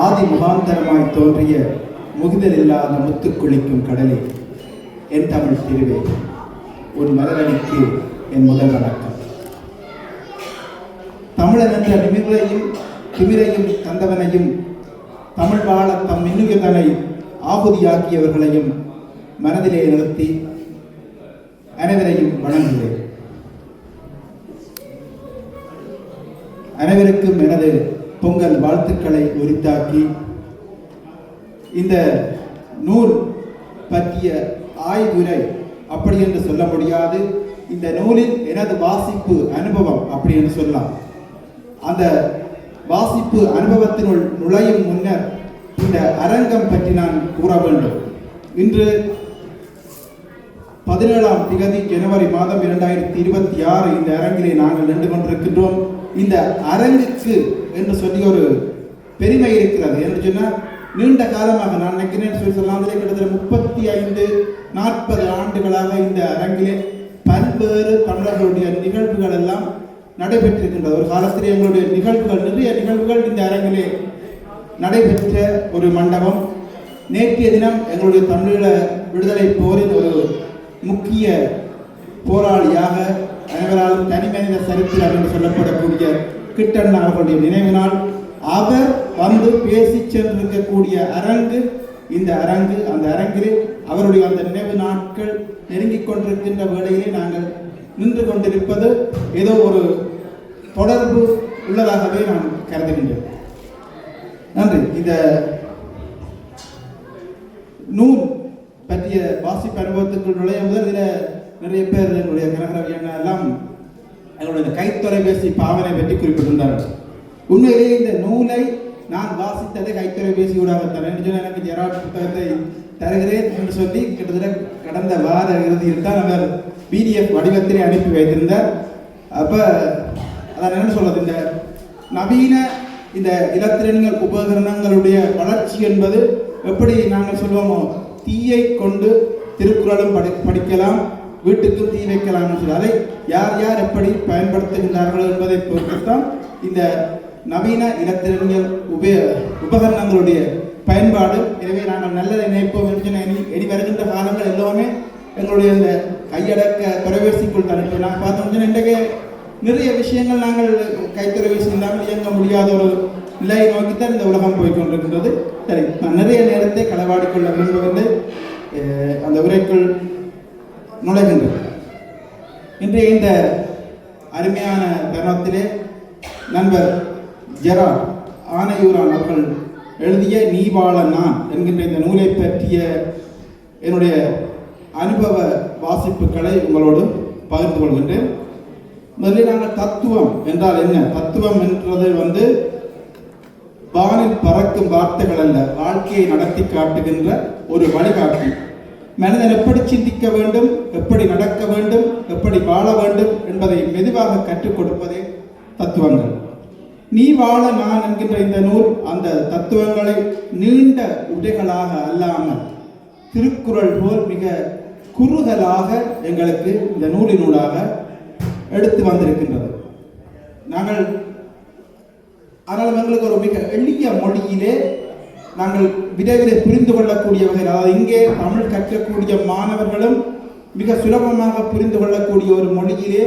ஆதி முகாந்தரமாய் தோன்றிய முகுதல் இல்லாத முத்துக் குளிக்கும் கடலே என் தமிழ் திருவே உன் மலரடிக்கு என் முதல் வணக்கம். தமிழன் என்ற நிமிரையும் திமிரையும் தந்தவனையும் தமிழ் வாழ தம் மின்னுயிர்தனை ஆகுதியாக்கியவர்களையும் மனதிலே நிறுத்தி அனைவரையும் வணங்குகிறேன் அனைவருக்கும் எனது பொங்கல் வாழ்த்துக்களை உரித்தாக்கி இந்த நூல் பற்றிய ஆய்வுரை அப்படி என்று சொல்ல முடியாது. இந்த நூலில் எனது வாசிப்பு அனுபவம் அப்படி என்று சொல்லலாம். அந்த வாசிப்பு அனுபவத்தினுள் நுழையும் முன்னர் இந்த அரங்கம் பற்றி நான் கூற வேண்டும். இன்று பதினேழாம் திகதி ஜனவரி மாதம் இரண்டாயிரத்தி இருபத்தி ஆறு இந்த அரங்கிலே நாங்கள் நின்று கொண்டிருக்கின்றோம். இந்த அரங்குக்கு என்று சொல்லி ஒரு பெருமை இருக்கிறது. என்று சொன்னால் நீண்ட காலமாக நான் நினைக்கிறேன் சொல்லி சொல்லலாம் கிட்டத்தட்ட முப்பத்தி ஐந்து நாற்பது ஆண்டுகளாக இந்த அரங்கிலே பல்வேறு தமிழர்களுடைய நிகழ்வுகள் எல்லாம் நடைபெற்றிருக்கின்றது. ஒரு காலத்தில் எங்களுடைய நிகழ்வுகள் நிறைய நிகழ்வுகள் இந்த அரங்கிலே நடைபெற்ற ஒரு மண்டபம். நேற்றைய தினம் எங்களுடைய தமிழீழ விடுதலை போரின் ஒரு முக்கிய போராளியாக அனைவராலும் தனி மனித சரித்திரம் என்று சொல்லப்படக்கூடிய கிட்டன் அவர்களுடைய நினைவு நாள். அவர் வந்து பேசி சென்றிருக்கக்கூடிய அரங்கு இந்த அரங்கு அந்த அரங்கில் அவருடைய அந்த நினைவு நாட்கள் நெருங்கிக் கொண்டிருக்கின்ற வேளையிலே நாங்கள் நின்று கொண்டிருப்பது ஏதோ ஒரு தொடர்பு உள்ளதாகவே நான் கருதுகின்றேன். நன்றி. இந்த நூல் பற்றிய வாசிப்பு அனுபவத்துக்குள் நுழைய முதல் இதில் நிறைய பேர் எங்களுடைய கனகரவி எல்லாம் எங்களுடைய கைத்தொலைபேசி பாவனை பற்றி குறிப்பிட்டிருந்தார்கள். உண்மையிலேயே இந்த நூலை நான் வாசித்ததை கைத்தொலைபேசி ஊடாக தரேன் எனக்கு ஜெராட் புத்தகத்தை தருகிறேன் என்று சொல்லி கிட்டத்தட்ட கடந்த வார இறுதியில் தான் அவர் பிடிஎஃப் வடிவத்திலே அனுப்பி வைத்திருந்தார். அப்போ அதான் என்ன சொல்றது இந்த நவீன இந்த இலத்திரன்கள் உபகரணங்களுடைய வளர்ச்சி என்பது எப்படி நாங்கள் சொல்லுவோமோ தீயை கொண்டு திருக்குறளும் படி படிக்கலாம் வீட்டுக்கு தீ வைக்கலாம்னு சொல்லி அதை யார் யார் எப்படி பயன்படுத்துகின்றார்கள் என்பதை பொறுத்துத்தான் இந்த நவீன இலத்திரனியல் உபய உபகரணங்களுடைய பயன்பாடு. எனவே நாங்கள் நல்லதை நினைப்போம் என்று இனி இனி வருகின்ற காலங்கள் எல்லாமே எங்களுடைய இந்த கையடக்க தொலைபேசிக்குள் தனிப்பு நான் பார்த்தோம்னா இன்றைக்கு நிறைய விஷயங்கள் நாங்கள் கைத்தொலைபேசி இல்லாமல் இயங்க முடியாத ஒரு நிலையை நோக்கித்தான் இந்த உலகம் போய்கொண்டிருக்கின்றது சரி நான் நிறைய நேரத்தை களவாடிக்கொள்ள விரும்பவில்லை. அந்த உரைக்குள் நுழைகின்றது இன்றைய இந்த அருமையான தருணத்திலே நண்பர் ஜெரா ஆனையூரான் அவர்கள் எழுதிய நீவாள நான் என்கின்ற இந்த நூலை பற்றிய என்னுடைய அனுபவ வாசிப்புகளை உங்களோடு பகிர்ந்து கொள்கின்றேன். முதலில் நாங்கள் தத்துவம் என்றால் என்ன? தத்துவம் என்றது வந்து வானில் பறக்கும் வார்த்தைகள் அல்ல வாழ்க்கையை நடத்தி காட்டுகின்ற ஒரு வழிகாட்டி. மனிதன் எப்படி சிந்திக்க வேண்டும் எப்படி நடக்க வேண்டும் எப்படி வாழ வேண்டும் என்பதை மெதுவாக கற்றுக் கொடுப்பதே தத்துவங்கள். நீ வாழ நான் என்கின்ற இந்த நூல் அந்த தத்துவங்களை நீண்ட உடைகளாக அல்லாமல் திருக்குறள் போல் மிக குறுகலாக எங்களுக்கு இந்த நூலினூடாக எடுத்து வந்திருக்கின்றது. நாங்கள் ஆனால் எங்களுக்கு ஒரு மிக எளிய மொழியிலே நாங்கள் விரைவிலே புரிந்து கொள்ளக்கூடிய வகையில் அதாவது இங்கே தமிழ் கற்கக்கூடிய மாணவர்களும் மிக சுலபமாக புரிந்து கொள்ளக்கூடிய ஒரு மொழியிலே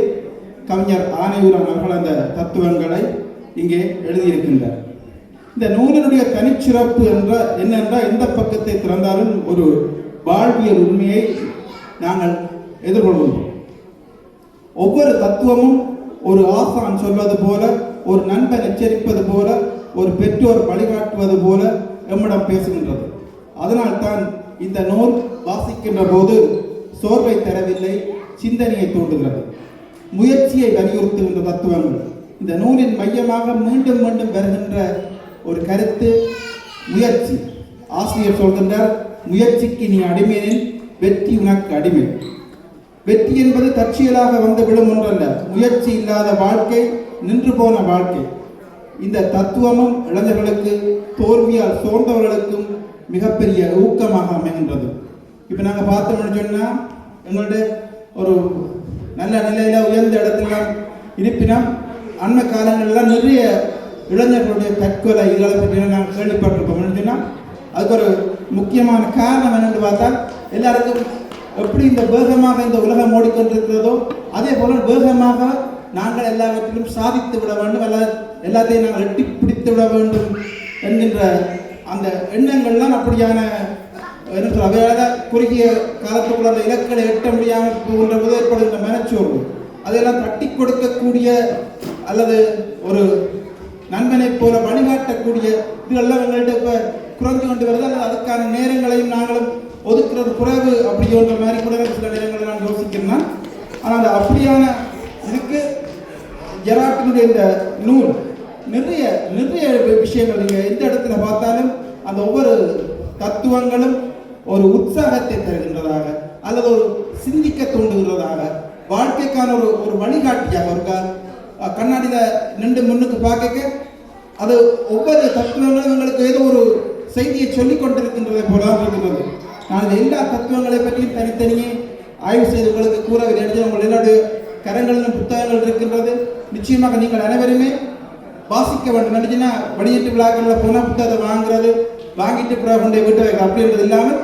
கவிஞர் ஆனையூரன் அவர்கள் அந்த தத்துவங்களை இங்கே எழுதியிருக்கின்றார். இந்த நூலினுடைய தனிச்சிறப்பு என்ற என்னென்றால் எந்த பக்கத்தை திறந்தாலும் ஒரு வாழ்வியல் உண்மையை நாங்கள் எதிர்கொள்வோம். ஒவ்வொரு தத்துவமும் ஒரு ஆசான் சொல்வது போல ஒரு நண்பன் எச்சரிப்பது போல ஒரு பெற்றோர் வழிகாட்டுவது போல எம்மிடம் பேசுகின்றது. அதனால்தான் இந்த நூல் வாசிக்கின்ற போது சோர்வை தரவில்லை சிந்தனையை தூண்டுகிறது. முயற்சியை வலியுறுத்துகின்ற தத்துவங்கள். இந்த நூலின் மையமாக மீண்டும் மீண்டும் வருகின்ற ஒரு கருத்து முயற்சி. ஆசிரியர் சொல்கின்றார் முயற்சிக்கு நீ அடிமையெனில் வெற்றி உனக்கு அடிமை. வெற்றி என்பது தற்செயலாக வந்து விடும் ஒன்றல்ல. முயற்சி இல்லாத வாழ்க்கை நின்று போன வாழ்க்கை. இந்த தத்துவமும் இளைஞர்களுக்கு தோல்வியால் சோர்ந்தவர்களுக்கும் மிகப்பெரிய ஊக்கமாக அமைகின்றது. இப்போ நாங்கள் பார்த்தோம்னு சொன்னால் எங்களுடைய ஒரு நல்ல நிலையில் உயர்ந்த இடத்துல இருப்பினும் அண்மை காலங்களில் நிறைய இளைஞர்களுடைய தற்கொலை இதெல்லாம் பற்றி நாங்கள் கேள்விப்பட்டிருப்போம். சொன்னால் அதுக்கு ஒரு முக்கியமான காரணம் என்னென்று பார்த்தா எல்லாருக்கும் எப்படி இந்த வேகமாக இந்த உலகம் ஓடிக்கொண்டிருக்கிறதோ அதே போல வேகமாக நாங்கள் எல்லாவற்றிலும் சாதித்து விட வேண்டும் எல்லா எல்லாத்தையும் நாங்கள் எட்டி பிடித்து விட வேண்டும் என்கின்ற அந்த எண்ணங்கள்லாம் அப்படியான என்ன சொல்ல குறுகிய காலத்துக்குள்ள அந்த இலக்களை எட்ட முடியாமல் போகின்ற போது ஏற்படுகின்ற மனச்சோர்வு. அதையெல்லாம் தட்டி கொடுக்கக்கூடிய அல்லது ஒரு நண்பனை போல வழிகாட்டக்கூடிய இதெல்லாம் எங்கள்கிட்ட இப்போ குறைஞ்சு கொண்டு வருது. அல்லது அதுக்கான நேரங்களையும் நாங்களும் ஒதுக்குறது குறைவு அப்படின்ற மாதிரி கூட சில நேரங்களில் நான் யோசிக்கிறேன்னா ஆனால் அந்த அப்படியான இதுக்கு ஜெராட்டினுடைய இந்த நூல் நிறைய நிறைய விஷயங்கள் நீங்கள் எந்த இடத்துல பார்த்தாலும் அந்த ஒவ்வொரு தத்துவங்களும் ஒரு உற்சாகத்தை தருகின்றதாக அல்லது ஒரு சிந்திக்க தூண்டுகிறதாக வாழ்க்கைக்கான ஒரு ஒரு வழிகாட்டியாக இருக்கா? க- கண்ணாடியில் நின்று முன்னுக்கு பார்க்க அது ஒவ்வொரு தத்துவங்களும் எங்களுக்கு ஏதோ ஒரு செய்தியை சொல்லிக் கொண்டிருக்கின்றதை போல இருக்கின்றது நான் எல்லா தத்துவங்களை பற்றியும் தனித்தனியே ஆய்வு செய்து உங்களுக்கு கூற என்று உங்கள் என்னுடைய கரங்களிலும் புத்தகங்கள் இருக்கின்றது. நிச்சயமாக நீங்கள் அனைவருமே வாசிக்க வேண்டும். நினைச்சுன்னா வெளியீட்டு விழாக்களில் போனால் புத்தகத்தை வாங்குறது வாங்கிட்டு பிறகு கொண்டே வீட்டு வைக்க அப்படின்றது இல்லாமல்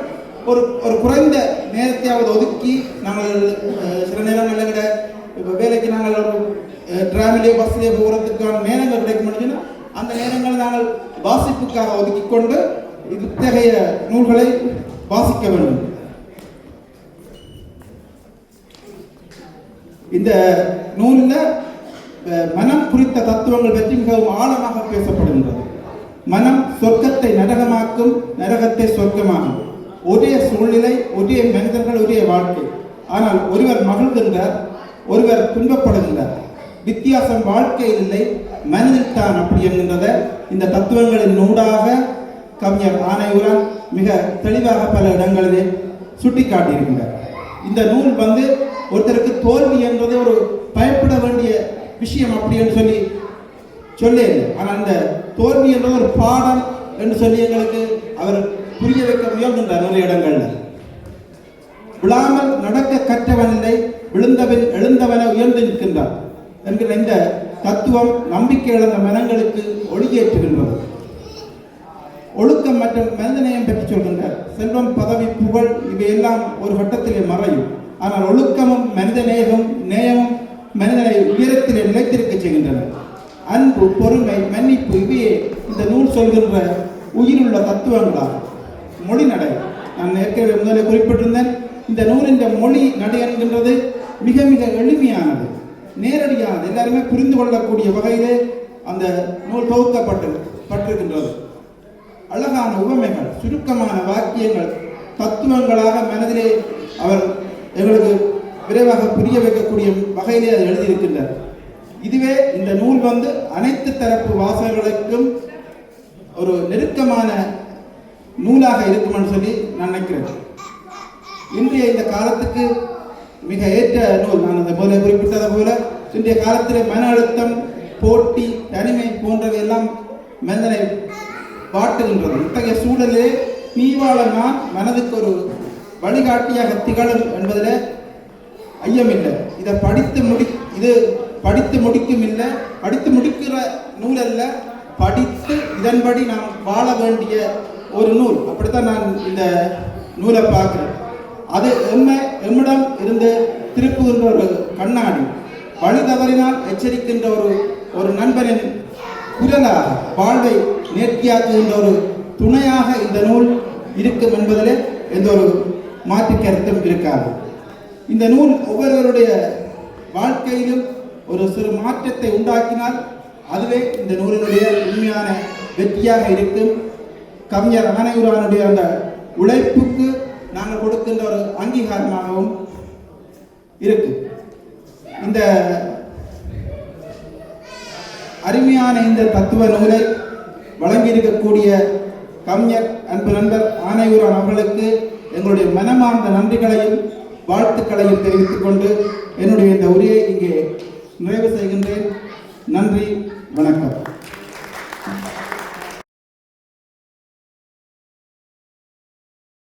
ஒரு ஒரு குறைந்த நேரத்தையாவது ஒதுக்கி நாங்கள் சில நேரம் எங்கட இப்போ வேலைக்கு நாங்கள் ஒரு டிராவலியோ பஸ்லேயோ போகிறதுக்கான நேரங்கள் கிடைக்க முடிஞ்சுன்னா அந்த நேரங்கள் நாங்கள் வாசிப்புக்காக ஒதுக்கி கொண்டு இத்தகைய நூல்களை வாசிக்க வேண்டும். இந்த நூலில் மனம் குறித்த தத்துவங்கள் பற்றி மிகவும் ஆழமாக பேசப்படுகின்றது. மனம் சொர்க்கத்தை நரகமாக்கும் நரகத்தை சொர்க்கமாக்கும். ஒரே சூழ்நிலை ஒரே மனிதர்கள் ஒரே வாழ்க்கை. ஆனால் ஒருவர் மகிழ்கின்றார் ஒருவர் துன்பப்படுகின்றார். வித்தியாசம் வாழ்க்கையில் இல்லை மனதில் தான் அப்படி என்கின்றத இந்த தத்துவங்களின் நூடாக கவிஞர் ஆனையுரன் மிக தெளிவாக பல இடங்களிலே சுட்டிக்காட்டியிருக்கிறார். இந்த நூல் வந்து ஒருத்தருக்கு தோல்வி என்பது ஒரு பயப்பட வேண்டிய விஷயம் அப்படின்னு சொல்லி சொல்லே ஆனால் அந்த தோல்வி என்றது ஒரு பாடம் என்று சொல்லி எங்களுக்கு அவர் புரிய வைக்க முயல்கின்றார் நிறைய இடங்கள்ல. விழாமல் நடக்க கற்றவன் இல்லை விழுந்தவன் எழுந்தவன உயர்ந்து நிற்கின்றான் என்கிற இந்த தத்துவம் நம்பிக்கை இழந்த மனங்களுக்கு ஒளியேற்றுகின்றது. ஒழுக்கம் மற்றும் மனிதநேயம் பற்றி சொல்கின்றார். செல்வம் பதவி புகழ் இவையெல்லாம் ஒரு கட்டத்திலே மறையும். ஆனால் ஒழுக்கமும் மனிதநேயமும் நேயமும் மனிதனை உயரத்திலே நிலைத்திருக்க செய்கின்றன. அன்பு பொறுமை மன்னிப்பு இவையே இந்த நூல் சொல்கின்ற உயிருள்ள தத்துவங்களாகும். மொழி நடை. நான் ஏற்கனவே முதலில் குறிப்பிட்டிருந்தேன் இந்த நூலின் மொழி நடை என்கின்றது மிக மிக எளிமையானது. நேரடியானது. எல்லாருமே புரிந்து கொள்ளக்கூடிய வகையிலே அந்த நூல் தொகுக்கப்பட்டு பட்டிருக்கின்றது. அழகான உவமைகள் சுருக்கமான வாக்கியங்கள் தத்துவங்களாக மனதிலே அவர் எங்களுக்கு விரைவாக புரிய வைக்கக்கூடிய வகையிலே அது எழுதியிருக்கின்றார் இதுவே இந்த நூல் வந்து அனைத்து தரப்பு வாசகர்களுக்கும் ஒரு நெருக்கமான நூலாக இருக்கும்னு சொல்லி நான் நினைக்கிறேன். இன்றைய இந்த காலத்துக்கு மிக ஏற்ற நூல் நான் அந்த போல குறிப்பிட்டதை போல இன்றைய காலத்தில் மன அழுத்தம் போட்டி தனிமை போன்றவையெல்லாம் மனிதனை வாட்டுகின்றது. இத்தகைய சூழலே நீ வாழ நான் மனதுக்கு ஒரு வழிகாட்டியாக திகழும் என்பதில் ஐயமில்லை. இதை படித்து முடி இது படித்து முடிக்கும் இல்லை படித்து முடிக்கிற நூல் அல்ல படித்து இதன்படி நாம் வாழ வேண்டிய ஒரு நூல். அப்படித்தான் நான் இந்த நூலை பார்க்குறேன். அது எம்மை எம்மிடம் இருந்து திருப்புகின்ற ஒரு கண்ணாடி. வழி தவறினால் எச்சரிக்கின்ற ஒரு ஒரு நண்பனின் குரலாக வாழ்வை நேர்த்தியாக்குகின்ற ஒரு துணையாக இந்த நூல் இருக்கும் என்பதிலே எந்த ஒரு மாற்று கருத்தும் இருக்காது. இந்த நூல் ஒவ்வொருவருடைய வாழ்க்கையிலும் ஒரு சிறு மாற்றத்தை உண்டாக்கினால் அதுவே இந்த நூலினுடைய உண்மையான வெற்றியாக இருக்கும். கவிஞர் ஆனையூரானுடைய அந்த உழைப்புக்கு நாங்கள் கொடுக்கின்ற ஒரு அங்கீகாரமாகவும் இருக்கு இந்த அருமையான இந்த தத்துவ நூலை வழங்கியிருக்கக்கூடிய கவிஞர் அன்பு நண்பர் ஆனையூரான் அவர்களுக்கு எங்களுடைய மனமார்ந்த நன்றிகளையும் வாழ்த்துக்களையும் தெரிவித்துக் கொண்டு என்னுடைய இந்த உரையை இங்கே நிறைவு செய்கின்றேன். நன்றி வணக்கம்.